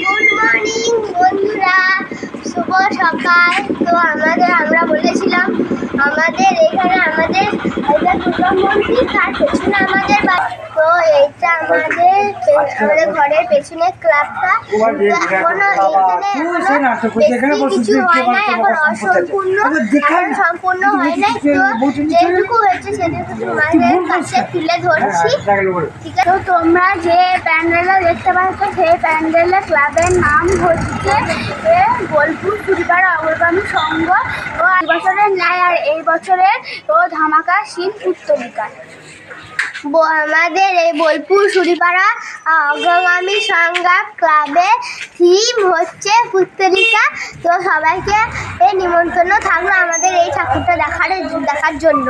Good morning বন্ধুরা। শুভ সকাল। তো আমাদের, আমরা বলেছিলাম, আমাদের এখানে আমাদের, এটা দুর্গা মন্দির তার পেছনে আমাদের তো এইটা আমাদের আমাদের ঘরের পেছনে ক্লাবটা এখনও বেশি কিছু হয় না এখন অসম্পূর্ণ এখন সম্পূর্ণ হয় নাই। তো যেটুকু হয়েছে সেটুকু তোমাদের কাছে তুলে ধরছি। ঠিক আছে তো তোমরা যে প্যান্ডেলটা দেখতে পাচ্ছ সেই প্যান্ডেলের ক্লাবের নাম হচ্ছে বোলপুর পরিবারের অগ্রগামী সংঘ ও এই বছরের ন্যায়। আর এই বছরের ও ধামাকা শিব পুত্তলিকা ব- আমাদের এই বোলপুর সুরিপাড়া অগ্রগামী সংঘাত ক্লাবের থিম হচ্ছে পুত্তলিকা। তো সবাইকে এই নিমন্ত্রণ থাকল আমাদের এই ঠাকুরটা দেখার দেখার জন্য।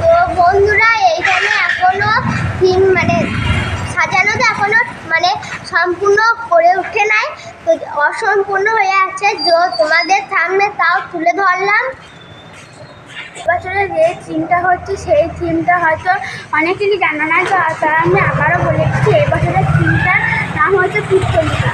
তো বন্ধুরা এইখানে এখনও তিন মানে মানে সম্পূর্ণ করে উঠে নাই। তো অসম্পূর্ণ হয়ে আছে, যে তোমাদের সামনে তাও তুলে ধরলাম। বছরের যে থিমটা হচ্ছে, সেই থিমটা হয়তো অনেকেরই জানা নাই, তো তার আমি আবারও বলে দিচ্ছি এই বছরের থিমটার নাম হচ্ছে পুত্তলিকা